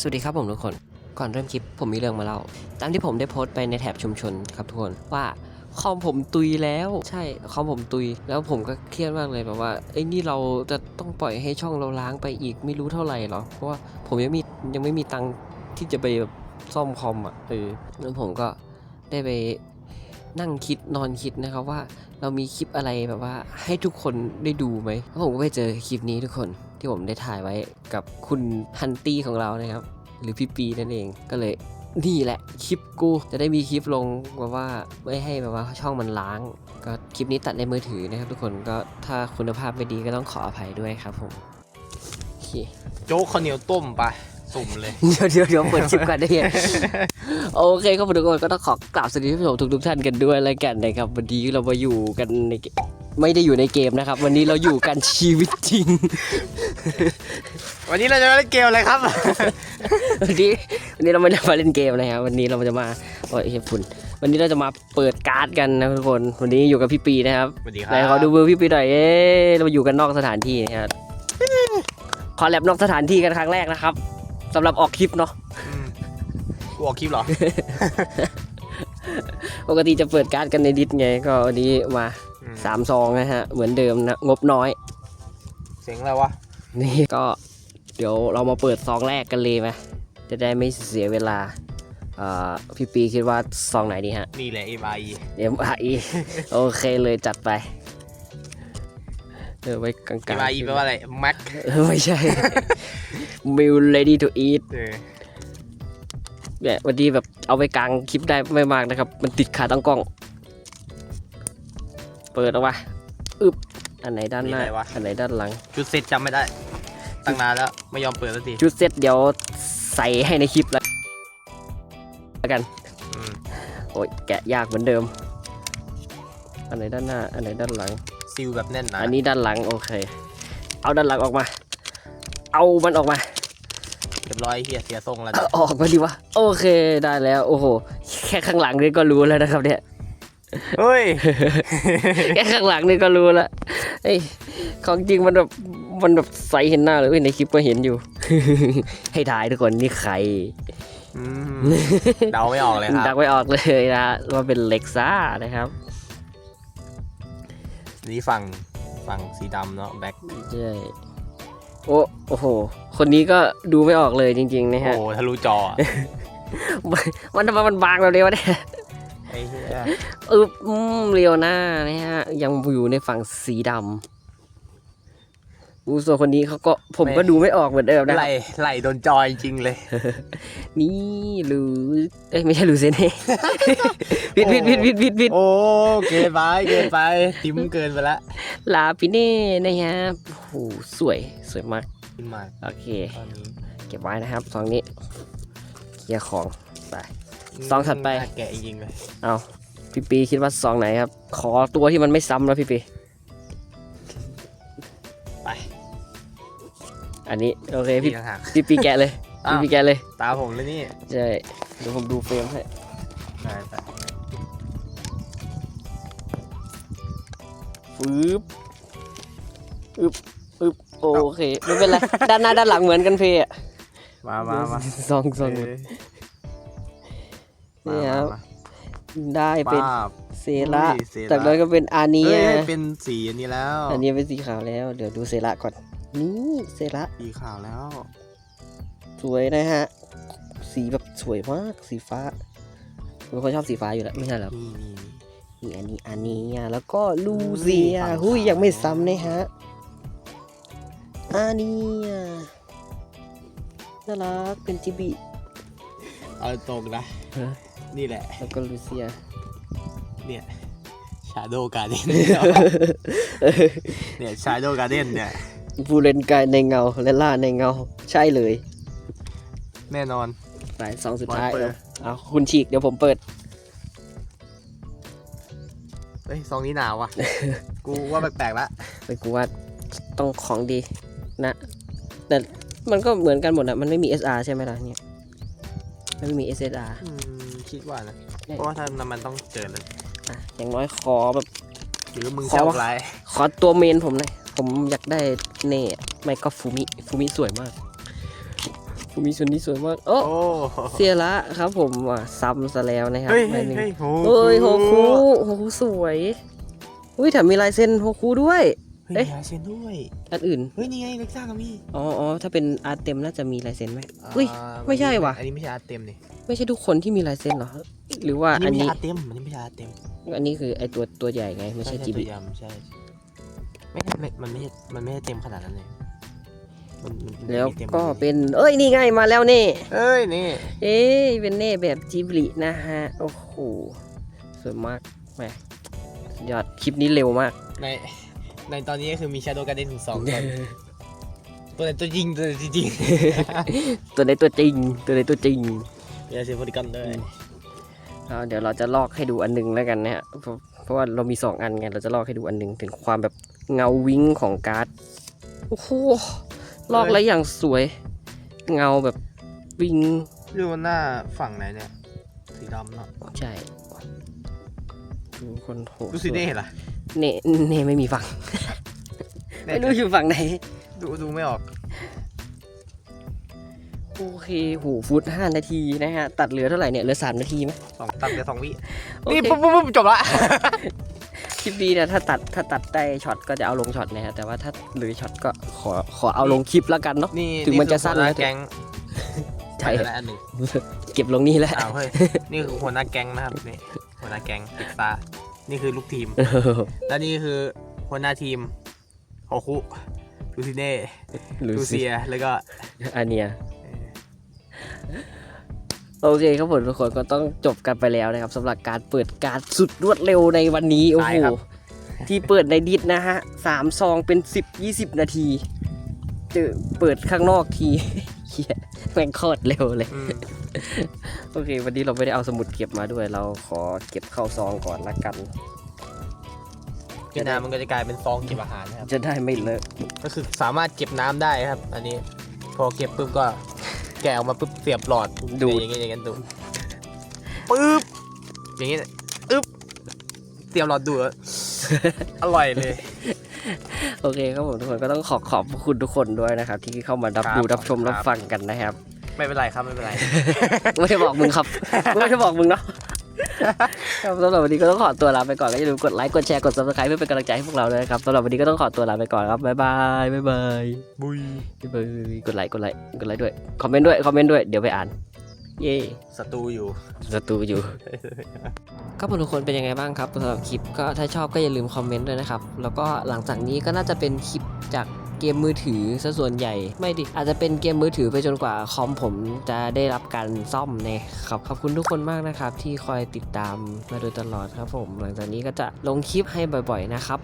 สวัสดีครับผมทุกคน ก่อนเริ่มคลิปผมมีเรื่องมาเล่า ตามที่ผมได้โพสต์ไปในแถบชุมชนครับทุกคนว่าคอมผมตุยแล้วใช่คอมผมตุย แล้วผมก็เครียดมากเลยแบบว่าเอ้ยนี่เราจะต้องปล่อยให้ช่องเราล้างไปอีกไม่รู้เท่าไหร่หรอเพราะว่าผมยังมียังไม่มีตังค์ที่จะไปแบบซ่อมคอมอะเออแล้วผมก็ได้ไปนั่งคิดนอนคิดนะครับว่าเรามีคลิปอะไรแบบว่าให้ทุกคนได้ดูไหมแล้วผมก็ไปเจอคลิปนี้ทุกคน ที่ผมได้ถ่ายไว้กับคุณฮันตี้ของเรานะครับ หรือพี่ปีนั่นเองก็เลยนี่แหละคลิปกูจะได้มีคลิปลงแบบว่าไม่ให้แบบว่าช่องมันล้าง ก็คลิปนี้ตัดในมือถือนะครับ ทุกคนก็ถ้าคุณภาพไม่ดีก็ต้องขออภัยด้วยครับผมโอเคโจ๊กข้าวเหนียวต้มไปสุ่มเลย เดี๋ยวเดี๋ยวเดี๋ยวเปิดคลิปกันได้ยังโอเคครับทุกคนก็ต้องขอกราบสวัสดีท่านผู้ชมทุกทุกๆท่านกันด้วยแล้วกันนะครับวันนี้เรามาอยู่กันในเก ไม่ได้อยู่ในเกมนะครับ วันนี้เราอยู่กันชีวิตจริง วันนี้เราจะมาเล่นเกมอะไรครับ วันนี้วันนี้เราไม่ได้มาเล่นเกมนะครับวันนี้เราจะมาโอ้ยเฮ้ยฝุ่นวันนี้เราจะมาเปิดการ์ดกันนะทุกคนวันนี้อยู่กับพี่ปีนะครับสวัสดีครัไหนขอดูมือพี่ปีหน่อยเอ๊ะเราอยู่กันนอกสถานที่นะครับขอแลบนอกสถานที่กันครั้งแรกนะครับสำหรับออกคลิปเนาะอืมกูออกคลิปเหรอ ปกติจะเปิดการ์ดกันในดิสไง ก็วันนี้มาอืม สามซองนะฮะ เหมือนเดิมนะงบน้อย เสียงอะไรวะ นี่ก็เดี๋ยวเรามาเปิดซองแรกกันเลยไหมจะได้ไม่เสียเวลาอ่าพี่ปีคิดว่าซองไหนดีฮะ นี่แหละ MI M I E โอเคเลยจัดไปเออไว้กลางๆ MI แปลว่าอะไร Mac เออไม่ใช่ Meal ready to eat เออเนี่ยวันนี้แบบเอาไปกลางคลิปได้ไม่มากนะครับ มันติดขาตั้งกล้อง เปิดออกมาอึบอันไหนด้านหน้าอันไหนด้านหลังชุดเซ็ตจำไม่ได้ ตั้งนานแล้วไม่ยอมเปิดสักทีชุดเซตเดี๋ยวใส่ให้ในคลิปแล้วแล้วกัน อืมโอ้ยแกะยากเหมือนเดิม อันไหนด้านหน้า อันไหนด้านหลังซิลแบบแน่นหนาอันนี้ด้านหลังโอเค เอาด้านหลังออกมา เอามันออกมา เรียบร้อยเฮียเสียทรงแล้วเอาออกมาดีวะ โอเคได้แล้ว โอ้โห แค่ข้างหลังนี่ก็รู้แล้วนะครับเนี่ย เฮ้ย แค่ข้างหลังนี่ก็รู้แล้วเอ้ยของจริงมันแบบมันแบบใสเห็นหน้าเลยเอ้ยในคลิปก็เห็นอยู่ ให้ถ่ายทุกคนนี่ใครอืมเดาไม่ออกเลยคดัรักบไม่ออกเลยนะว่าเป็นเล็กซ่านะครับนี่ฝั่งฝั่งสีดำเนาะแบ็คใช่โอ้โอ้โห คนนี้ก็ดูไม่ออกเลยจริง ๆ นะโอ้ฮะ โหทะลุจออะ มันทำไมมันบางแบบนี้วะเนี่ย ไอ้เหี้ยอึบอืมเรียวหน้านะฮะ ยังอยู่ในฝั่งสีดำอูส่วนคนนี้เขาก็ผมก็ดูไม่ออกเหมือนเดิมนะไหลไหลโดนจอจริงๆเลย นี่ลูเอ้ยไม่ใช่ลูเซเน่ผิดผิดผิดผิดผิดผิดโอ้เกินไปเกินไปติ้มเกินไปละลาปิเน่นะฮะโอ้โหสวยสวยมากขึ้นมาโอเค ตอนนี้เก็บไว้นะครับซองนี้เคลียร์ของไป ซองถัดไปน่าแกะจริงๆเลยเอาพี่ปีคิดว่าซองไหนครับ ขอตัวที่มันไม่ซ้ำแล้วพี่ปีไปอันนี้โอเคพี่ต่างหาก พี่ปีแกะเลยอ้าว พี่ปีแกะเลยตาผมเลยนี่ใช่เดี๋ยวผมดูเฟรมให้ได้ไปฟืบอึบอึบโอเคไม่เป็นไรด้านหน้าด้านหลังเหมือนกันเพย์อะมามามาซองซองเอ้ย นี่ครับมาได้มาเป็นป้าบ เซระอุ้ยเซระ จากนั้นก็เป็นอาเนีเอ้ยยเป็นสีอันนี้แล้วอันนี้เป็นสีขาวแล้ว เดี๋ยวดูเซระก่อน นี่เซระสีขาวแล้ว สวยนะฮะ สีแบบสวยมากสีฟ้าเป็นคนชอบสีฟ้าอยู่แล้วไม่ใช่เหรอ นี่นี่ นี่อันนี้อันนี้แล้วก็ลูเซียฝั่งหุยขาวยังไม่ซ้ำนะฮะอันนี้น่ารักเป็นจิบิเอาตรงนะฮะ นี่แหละ แล้วก็ลูเซีย เนี่ยชาโดการ์เด้นเนี่ยชาโดการ์เด้นเนี่ยฟูเรนกายในเงาและล่าในเงา ใช่เลย แน่นอนไปสองสุดท้ายเปิดเอาเอาคุณฉีกเดี๋ยวผมเปิดเฮ้ยซองนี้หนาวว่ะ กูว่าแปลกๆละไปกูว่าต้องของดีนะ แต่มันก็เหมือนกันหมดอะมันไม่มี SR ใช่ไหมล่ะเนี่ย มันไม่มี SSR อืมคิดว่านะได้เพราะว่าถ้าน้ำมันต้องเจอเลยอะอย่างน้อยขอแบบ หรือมึงขอชอบวะอะไรขอตัวเมนผมหน่อยผมอยากได้เน่ไม่ก็ฟูมิฟูมิสวยมากผมมีส่วนนี้สวยมากโอ้โอ้เสียละครับผมอะซ้ำซะแล้วนะครับเฮ้ยใบเฮ้ยหนึ่งเฮ้ยโหเฮ้ยโฮคุโฮคุสวยอุ้ยแถมมีลายเซ็นโฮคุด้วย เฮ้ยเอ๊ะ มีลายเซ็นด้วย อันอื่น เฮ้ย นี่ไงเล็กซ่าก็มีอ๋ออ๋อถ้าเป็นอาร์ตเต็มน่าจะมีลายเซ็นไหมอุ้ยอ่าไม่ใช่ว่ะ อันนี้ไม่ใช่อาร์ตเต็มนี่ไม่ใช่ทุกคนที่มีลายเซ็นเหรอ หรือว่าอันอันนี้ไม่นี้ ใช่อาร์ตเต็มอันนี้ไม่ใช่อาร์ตเต็มอันนี้คือไอตัวตัวใหญ่ไง ไม่ใช่จิบิตัวยำใช่ไม่ไม่มันไม่ใช่มันไม่ใช่เต็มขนาดนั้นเลยมันมันมันแล้วมีต็มก็ลยเป็น เอ้ย นี่ไงมาแล้วเน่ เอ้ยนี่เอ้ยเป็นเน่แบบจิบลินะฮะ โอ้โห สวยมากแหมสุดยอด คลิปนี้เร็วมาก ใน ในตอนนี้ก็คือมี Shadow Garden ถึงสองตัวตัวไหนตัวจริงตัวไหนจริงตัวในตัวจริง ตัวในตัวจริงๆมีอาเซนโพลิกอนด้วยเอาเดี๋ยวเราจะลอกให้ดูอันหนึงแล้วกันนะฮะเพราะเพราะว่าเรามีสองอันไงเราจะลอกให้ดูอันหนึงถึงความแบบเงาวิ้งของการ์ดโอ้โหลอกแล้วอย่างสวย เงาแบบวิ้งดูหน้าฝั่งไหนเนี่ยสีดำเนาะใช่ดูคนโหดูสีเน่ล่ะ เน่เน่ไม่มีฝั่งแน่ไม่รู้อยู่ฝั่งไหน ดูดูไม่ออก โอเคโหฟุตห้านาทีนะฮะ ตัดเหลือเท่าไหร่เนี่ย เหลือสามนาทีไหมสองตัดเดียวสองวิโอเคนี่ปุ๊บปุ๊บปุ๊บจบละ คลิปนี้เนี่ยถ้าตัดถ้าตัดได้ช็อตก็จะเอาลงช็อตนะฮะ แต่ว่าถ้าเหลือช็อตก็ขอขอเอาลงคลิปแล้วกันเนาะนี่ถึงมันจะสั้นคือหัวหนะน้าแก๊งใช่แล้วอันหนึ่งเก็บลงนี่แหละอ้าวเฮ้ยนี่คือหัวหน้าแก๊งนะครับนี่หัวหน้าแก๊งพิกซา นี่คือลูกทีม แล้วนี่คือหัวหน้าทีมโฮคุลูซิเน่หรือลูเซีย แล้วก็อันเนี้ยโอเคครับผมทุกคนก็ต้องจบกันไปแล้วนะครับสำหรับการเปิดการดสุดรวดเร็วในวันนี้ โอ้ตายโหครับที่เปิดในดิสนะฮะสามซองเป็นสิบยี่สิบนาทีเจอเปิดข้างนอกทีเฮียแม่งโคตรเร็วเลยอืม โอเค วันนี้เราไม่ได้เอาสมุดเก็บมาด้วย เราขอเก็บเข้าซองก่อนละกันที่น้ำมันก็จะกลายเป็นซองเก็บอาหารนะครับ จะได้ไม่เลอะ ก็คือสามารถเก็บน้ำได้ครับ อันนี้ พอเก็บปุ๊บก็ แกะออกมาปุ๊บเสียบหลอดดูด อย่างเงี้ยอย่างเงี้ยดูดปุ๊บอย่างเงี้ยอึ๊บเสียบหลอดดูดแล้วอร่อยเลย โอเคครับผมทุกคนก็ต้องขอขอบพระคุณทุกคนด้วยนะครับ ที่เข้ามารับครับดูรับชมครับ รับฟังกันนะครับ ไม่เป็นไรครับไม่เป็นไร ไม่ได้บอกมึงครับ ไม่ได้บอกมึงเนาะครับสำหรับวันนี้ก็ต้องขอตัวลาไปก่อนก็อย่าลืมกดไลค์กดแชร์กด subscribe เพื่อเป็นกำลังใจให้พวกเราด้วยนะครับสำหรับวันนี้ก็ต้องขอตัวลาไปก่อนครับบ๊ายบายบ๊ายบายบุยบ๊ายบายกดไลค์กดไลค์กดไลค์ด้วยคอมเมนต์ด้วยคอมเมนต์ด้วยเดี๋ยวไปอ่าน เย่ศัตรูอยู่สตูอยู่ก็ทุกคนเป็นยังไงบ้างครับสำหรับคลิปก็ถ้าชอบก็อย่าลืมคอมเมนต์ด้วยนะครับแล้วก็หลังจากนี้ก็น่าจะเป็นคลิปจาก เกมมือถือซะส่วนใหญ่ ไม่ดิ อาจจะเป็นเกมมือถือไปจนกว่าคอมผมจะได้รับการซ่อมนะครับขอบคุณทุกคนมากนะครับ ที่คอยติดตามมาโดยตลอดครับผม หลังจากนี้ก็จะลงคลิปให้บ่อย ๆ นะครับ